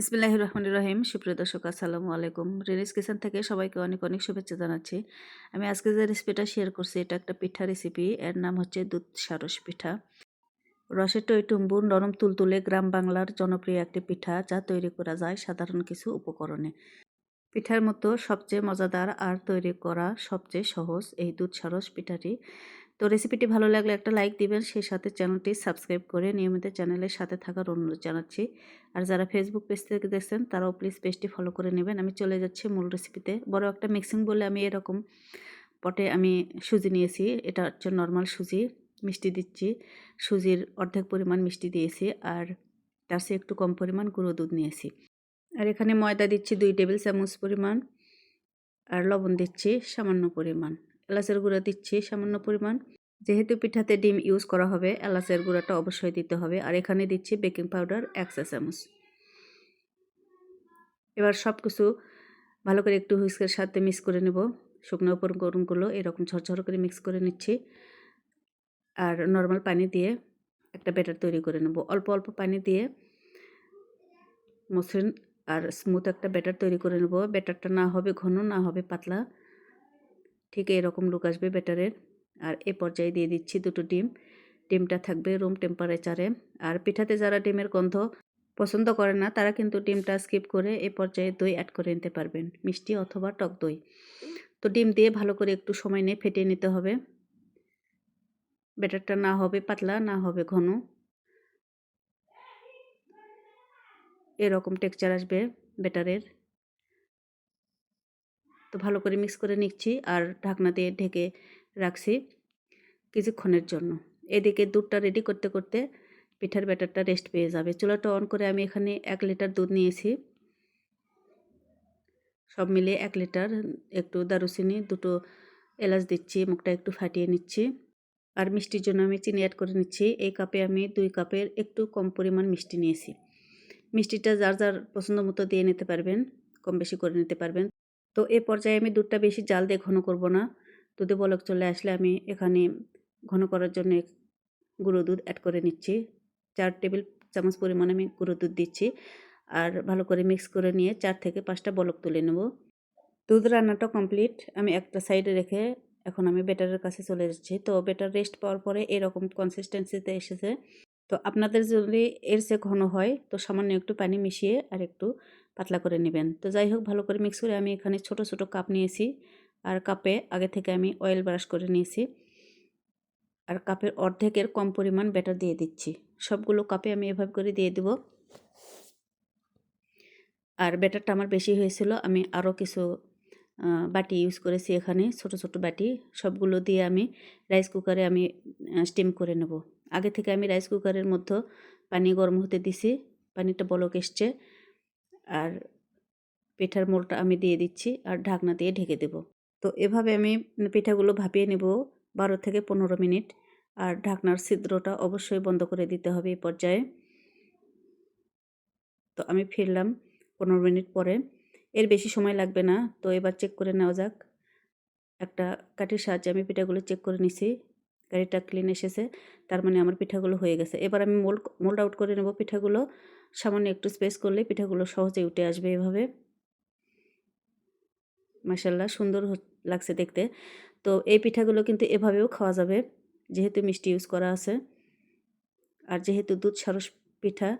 ইসমিল্লাহ রহমান রহিম। সুপ্রিয় দর্শক, আসসালামু আলাইকুম। রেনিস কিচেন থেকে সবাইকে অনেক অনেক শুভেচ্ছা জানাচ্ছি। আমি আজকে যে রেসিপিটা শেয়ার করছি, এটা একটা পিঠা রেসিপি এর নাম হচ্ছে দুধ সারস পিঠা। রসের টইটুম্বু নরম তুলতুলে গ্রাম বাংলার জনপ্রিয় একটি পিঠা যা তৈরি করা যায় সাধারণ কিছু উপকরণে। পিঠার মতো সবচেয়ে মজাদার আর তৈরি করা সবচেয়ে সহজ এই দুধ সারস পিঠাটি তো রেসিপিটি ভালো লাগলে একটা লাইক দিবেন, সেই সাথে চ্যানেলটি সাবস্ক্রাইব করে নিয়মিত চ্যানেলের সাথে থাকার অনুরোধ জানাচ্ছি। আর যারা ফেসবুক পেজ থেকে দেখছেন, তারাও প্লিজ পেজটি ফলো করে নেবেন। আমি চলে যাচ্ছি মূল রেসিপিতে বড় একটা মিক্সিং বলে আমি এরকম পটে আমি সুজি নিয়েছি। এটা হচ্ছে নর্মাল সুজি, মিষ্টি দিচ্ছি। সুজির অর্ধেক পরিমাণ মিষ্টি দিয়েছি আর তার চেয়ে একটু কম পরিমাণ গুঁড়ো দুধ নিয়েছি। আর এখানে ময়দা দিচ্ছি দুই টেবিল চামচ পরিমাণ আর লবণ দিচ্ছি সামান্য পরিমাণ। এলাচের গুঁড়া দিচ্ছি সামান্য পরিমাণ। যেহেতু পিঠাতে ডিম ইউজ করা হবে, এলাচের গুঁড়াটা অবশ্যই দিতে হবে। আর এখানে দিচ্ছি বেকিং পাউডার এক চা চামচ। এবার সব কিছু ভালো করে একটু হুইস্কের সাথে মিক্স করে নেব। শুকনো উপকরণগুলো এরকম ঝরঝর করে মিক্স করে নিচ্ছি। আর নর্মাল পানি দিয়ে একটা ব্যাটার তৈরি করে নেব। অল্প অল্প পানি দিয়ে মসৃণ আর স্মুথ একটা ব্যাটার তৈরি করে নেব। ব্যাটারটা না হবে ঘন, না হবে পাতলা। ঠিক এরকম লুক আসবে ব্যাটারের। আর এ পর্যায়ে দিয়ে দিচ্ছি দুটো ডিম। ডিমটা থাকবে রুম টেম্পারেচারে আর পিঠাতে যারা ডিমের গন্ধ পছন্দ করে না, তারা কিন্তু ডিমটা স্কিপ করে এ পর্যায়ে দই অ্যাড করে নিতে পারবেন, মিষ্টি অথবা টক দই। তো ডিম দিয়ে ভালো করে একটু সময় নিয়ে ফেটিয়ে নিতে হবে। ব্যাটারটা না হবে পাতলা, না হবে ঘন। এরকম টেক্সচার আসবে ব্যাটারের। তো ভালো করে মিক্স করে নিচ্ছি আর ঢাকনা দিয়ে ঢেকে রাখছি কিছুক্ষণের জন্য। এদিকে দুধটা রেডি করতে করতে পিঠার ব্যাটারটা রেস্ট পেয়ে যাবে। চুলাটা অন করে আমি এখানে এক লিটার দুধ নিয়েছি। সব মিলে এক লিটার একটু দারুচিনি, দুটো এলাচ দিচ্ছি, মুখটা একটু ফাটিয়ে নিচ্ছি। আর মিষ্টির জন্য আমি চিনি অ্যাড করে নিচ্ছি। এই কাপে আমি দুই কাপের একটু কম পরিমাণ মিষ্টি নিয়েছি। মিষ্টিটা যার যার পছন্দ মতো দিয়ে নিতে পারবেন, কম বেশি করে নিতে পারবেন। তো এ পর্যায়ে আমি দুধটা বেশি জাল দিয়ে ঘন করব না। দুধে বলক চলে আসলে আমি এখানে ঘন করার জন্য গুঁড়ো দুধ অ্যাড করে নিচ্ছি। চার টেবিল চামচ পরিমাণ আমি গুঁড়ো দুধ দিচ্ছি। আর ভালো করে মিক্স করে নিয়ে চার থেকে পাঁচটা বলক তুলে নেব। দুধ রান্নাটা কমপ্লিট আমি একটা সাইডে রেখে এখন আমি বেটারের কাছে চলে যাচ্ছি। তো বেটার রেস্ট পাওয়ার পরে এরকম কনসিস্টেন্সিতে এসেছে। তো আপনাদের যদি এর চেয়ে ঘন হয়, তো সামান্য একটু পানি মিশিয়ে আর একটু পাতলা করে নেবেন। তো যাই হোক, ভালো করে মিক্স করে আমি এখানে ছোট ছোট কাপ নিয়েছি। আর কাপে আগে থেকে আমি অয়েল ব্রাশ করে নিয়েছি। আর কাপের অর্ধেকের কম পরিমাণ ব্যাটার দিয়ে দিচ্ছি। সবগুলো কাপে আমি এভাবে করে দিয়ে দেব। আর ব্যাটারটা আমার বেশি হয়েছিল, আমি আরও কিছু বাটি ইউজ করেছি এখানে, ছোট ছোট বাটি। সবগুলো দিয়ে আমি রাইস কুকারে আমি স্টিম করে নেব। আগে থেকে আমি রাইস কুকারের মধ্যে পানি গরম হতে দিছি, পানিটা বলক এসছে। আর পিঠার মোলটা আমি দিয়ে দিচ্ছি, আর ঢাকনা দিয়ে ঢেকে দেব। তো এভাবে আমি পিঠাগুলো ভাপিয়ে নেব বারো থেকে পনেরো মিনিট। আর ঢাকনার ছিদ্রটা অবশ্যই বন্ধ করে দিতে হবে এই পর্যায়ে। তো আমি ফিরলাম পনেরো মিনিট পরে। এর বেশি সময় লাগবে না, তো এবার চেক করে নেওয়া যাক। একটা কাঠির সাহায্যে আমি পিঠাগুলো চেক করে নিছি। গাড়িটা ক্লিন এসেছে, তার মানে আমার পিঠাগুলো হয়ে গেছে। এবার আমি মোল্ড মোল্ড আউট করে নেব পিঠাগুলো। সামান্য একটু স্পেস করলে পিঠাগুলো সহজে উঠে আসবে এভাবে। মাসাল্লাহ সুন্দর লাগছে দেখতে। তো এই পিঠাগুলো কিন্তু এভাবেও খাওয়া যাবে, যেহেতু মিষ্টি ইউজ করা আছে। আর যেহেতু দুধ সারস পিঠা,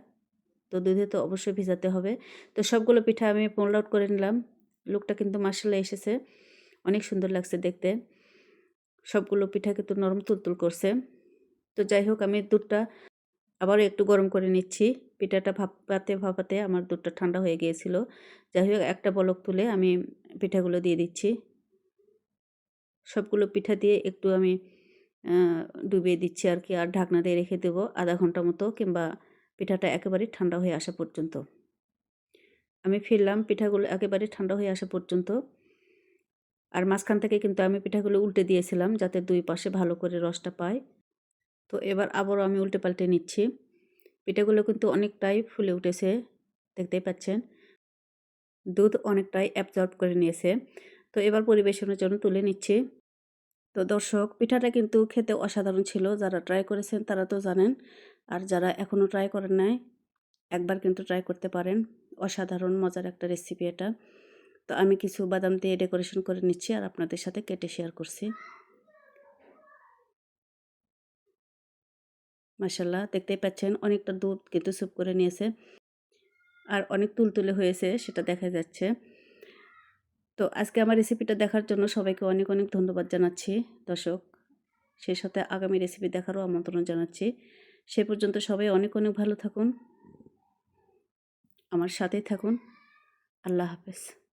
তো দুধে তো অবশ্যই ভিজাতে হবে। তো সবগুলো পিঠা আমি মোল্ড আউট করে নিলাম। লুকটা কিন্তু মাসাল্লাহ এসেছে। অনেক সুন্দর লাগছে দেখতে। সবগুলো পিঠা কিন্তু নরম তুলতুল করছে। তো যাই হোক, আমি দুধটা আবারও একটু গরম করে নিচ্ছি। পিঠাটা ভাপাতে ভাপাতে আমার দুধটা ঠান্ডা হয়ে গিয়েছিল। যাই হোক, একটা বলক তুলে আমি পিঠাগুলো দিয়ে দিচ্ছি। সবগুলো পিঠা দিয়ে একটু আমি ডুবিয়ে দিচ্ছি আর কি, আর ঢাকনা দিয়ে রেখে দেবো আধা ঘণ্টা মতো কিংবা পিঠাটা একেবারে ঠান্ডা হয়ে আসা পর্যন্ত। আমি ফিরলাম পিঠাগুলো একেবারে ঠান্ডা হয়ে আসা পর্যন্ত। আর মাঝখান থেকে কিন্তু আমি পিঠাগুলো উল্টে দিয়েছিলাম যাতে দুই পাশে ভালো করে রসটা পায়। তো এবার আবারও আমি উল্টে পাল্টে নিচ্ছি। পিঠাগুলো কিন্তু অনেকটাই ফুলে উঠেছে, দেখতেই পাচ্ছেন। দুধ অনেকটাই অ্যাবজর্ব করে নিয়েছে। তো এবার পরিবেশনের জন্য তুলে নিচ্ছি। তো দর্শক, পিঠাটা কিন্তু খেতে অসাধারণ ছিল। যারা ট্রাই করেছেন তারা তো জানেন। আর যারা এখনও ট্রাই করেন নাই, একবার কিন্তু ট্রাই করতে পারেন। অসাধারণ, মজার একটা রেসিপি এটা। তো আমি কিছু বাদাম দিয়ে ডেকোরেশন করে নিচ্ছি আর আপনাদের সাথে কেটে শেয়ার করছি। মাসাল্লাহ দেখতেই পাচ্ছেন অনেকটা দুধ কিন্তু স্যুপ করে নিয়েছে। আর অনেক তুলতুলে হয়েছে, সেটা দেখা যাচ্ছে। তো আজকে আমার রেসিপিটা দেখার জন্য সবাইকে অনেক অনেক ধন্যবাদ জানাচ্ছি। দর্শক, সেই সাথে আগামী রেসিপি দেখারও আমন্ত্রণ জানাচ্ছি। সে পর্যন্ত সবাই অনেক অনেক ভালো থাকুন। আমার সাথেই থাকুন। আল্লাহ হাফেজ।